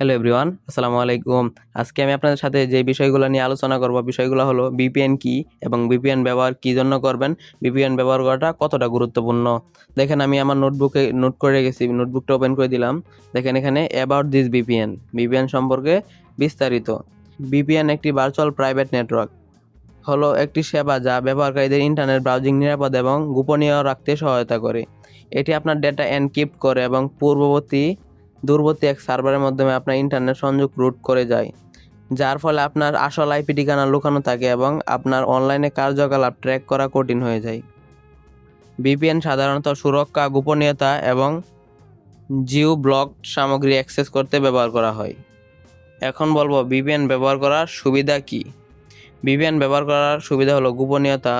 Hello everyone, আসসালামু আলাইকুম। আজকে আমি আপনাদের সাথে যে বিষয়গুলো নিয়ে আলোচনা করব, বিষয়গুলো হলো বিপিএন কি এবং বিপিএন ব্যবহার কি জন্য করবেন বিপিএন ব্যবহার করাটা কতটা গুরুত্বপূর্ণ। দেখেন, আমি আমার নোটবুকে নোট করে রেখেছি, নোটবুকটা ওপেন করে দিলাম। দেখেন, এখানে অ্যাবাউট দিস বিপিএন বিপিএন সম্পর্কে বিস্তারিত। বিপিএন একটি ভার্চুয়াল প্রাইভেট নেটওয়ার্ক হলো একটি সেবা যা ব্যবহারকারীদের ইন্টারনেট ব্রাউজিং নিরাপদ এবং গোপনীয় রাখতে সহায়তা করে। এটি আপনার ডেটা এনক্রিপ্ট করে এবং পূর্ববর্তী দূরবর্তী এক সার্ভারের মাধ্যমে আপনার ইন্টারনেট সংযোগ রুট করে যায়, যার ফলে আপনার আসল আইপি ঠিকানা লুকানো থাকে এবং আপনার অনলাইনে কার্যকলাপ ট্র্যাক করা কঠিন হয়ে যায়। ভিপিএন সাধারণত সুরক্ষা, গোপনীয়তা এবং জিও ব্লক সামগ্রী অ্যাক্সেস করতে ব্যবহার করা হয়। এখন বলব, ভিপিএন ব্যবহার করার সুবিধা কি? ভিপিএন ব্যবহার করার সুবিধা হলো গোপনীয়তা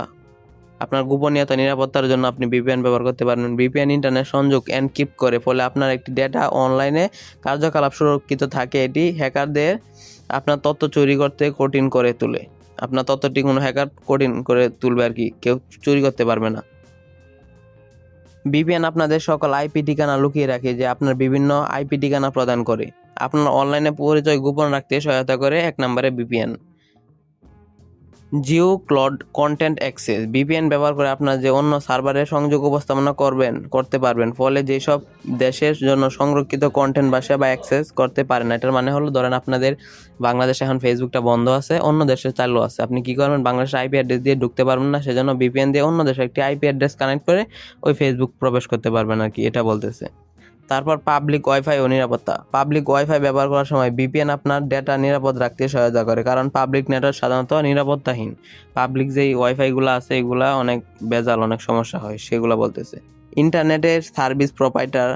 আপনার গোপনীয়তা, নিরাপত্তার জন্য আপনি ভিপিএন ব্যবহার করতে পারবেন। ভিপিএন ইন্টারনেট সংযোগ এনক্রিপ্ট করে, ফলে আপনার একটি ডেটা অনলাইনে কার্যকলাপ সুরক্ষিত থাকে। এটি হ্যাকারদের আপনার তথ্য চুরি করতে কঠিন করে তোলে। আপনার তথ্যটি কোনো হ্যাকার কঠিন করে তুলবে আর কি, কেউ চুরি করতে পারবে না। ভিপিএন আপনাদের সকল আইপি ঠিকানা লুকিয়ে রাখে, যে আপনার বিভিন্ন আইপি ঠিকানা প্রদান করে। আপনার অনলাইনে পরিচয় গোপন রাখতে সহায়তা করে এক নম্বরে VPN geo blocked content access. VPN ব্যবহার করে আপনার যে অন্য সার্ভারের সংযোগ উপস্থাপনা করবেন, করতে পারবেন। ফলে যেসব দেশের জন্য সংরক্ষিত কন্টেন্ট বা সেবা অ্যাক্সেস করতে পারেন এটার মানে হলো, ধরেন আপনাদের বাংলাদেশে এখন ফেসবুকটা বন্ধ আছে, অন্য দেশে চালু আছে। আপনি কি করবেন, বাংলাদেশের আইপি অ্যাড্রেস দিয়ে ঢুকতে পারবেন না, সেজন্য ভিপিএন দিয়ে অন্য দেশে একটি আইপি অ্যাড্রেস কানেক্ট করে ওই ফেসবুক প্রবেশ করতে পারবেন আর কি, এটা বলতেছে। তারপর পাবলিক ওয়াইফাই ও নিরাপত্তা। পাবলিক ওয়াইফাই ব্যবহার করার সময় ভিপিএন আপনার ডেটা নিরাপদ রাখতে সহায়তা করে, কারণ পাবলিক নেটওয়ার্ক সাধারণত নিরাপত্তাহীন। পাবলিক যেই ওয়াইফাইগুলো আছে, এগুলা অনেক বেজাল অনেক সমস্যা হয়, সেগুলো বলতেছে। ইন্টারনেটের সার্ভিস প্রোভাইডার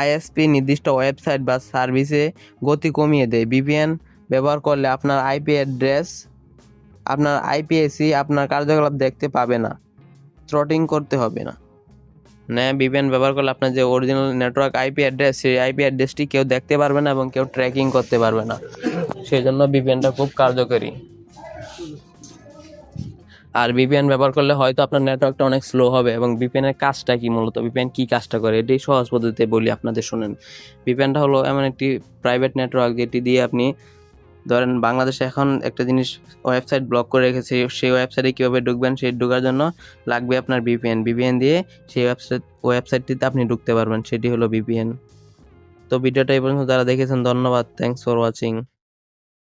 আইএসপি নির্দিষ্ট ওয়েবসাইট বা সার্ভিসে গতি কমিয়ে দেয়। ভিপিএন ব্যবহার করলে আপনার আইপি অ্যাড্রেস আপনার আইপিএসি আপনার কার্যকলাপ দেখতে পাবে না থ্রটিং করতে হবে না। ভিপিএন ব্যবহার করলে আপনার যে অরিজিনাল নেটওয়ার্ক আইপি অ্যাড্রেস সেই আইপি অ্যাড্রেসটি কেউ দেখতে পারবে না এবং কেউ ট্র্যাকিং করতে পারবে না। সেই জন্য ভিপিএনটা খুব কার্যকরী। আর ভিপিএন ব্যবহার করলে হয়তো আপনার নেটওয়ার্কটা অনেক স্লো হবে এবং এর কাজটা কি মূলত? ভিপিএন কি কাজটা করে? এটি সহজ পদ্ধতিতে বলি আপনাদের শুনেন। ভিপিএনটা হলো এমন একটি প্রাইভেট নেটওয়ার্ক যেটি দিয়ে আপনি ধরেন বাংলাদেশে এখন একটা জিনিস ওয়েবসাইট ব্লক করে রেখেছে, সেই ওয়েবসাইটে কীভাবে ঢুকবেন সেই ঢোকার জন্য লাগবে আপনার বিপিএন বিপিএন দিয়ে সেই ওয়েবসাইট ওয়েবসাইটটিতে আপনি ঢুকতে পারবেন, সেটি হলো বিপিএন তো ভিডিওটা এই পর্যন্ত, যারা দেখেছেন, ধন্যবাদ। Thanks for watching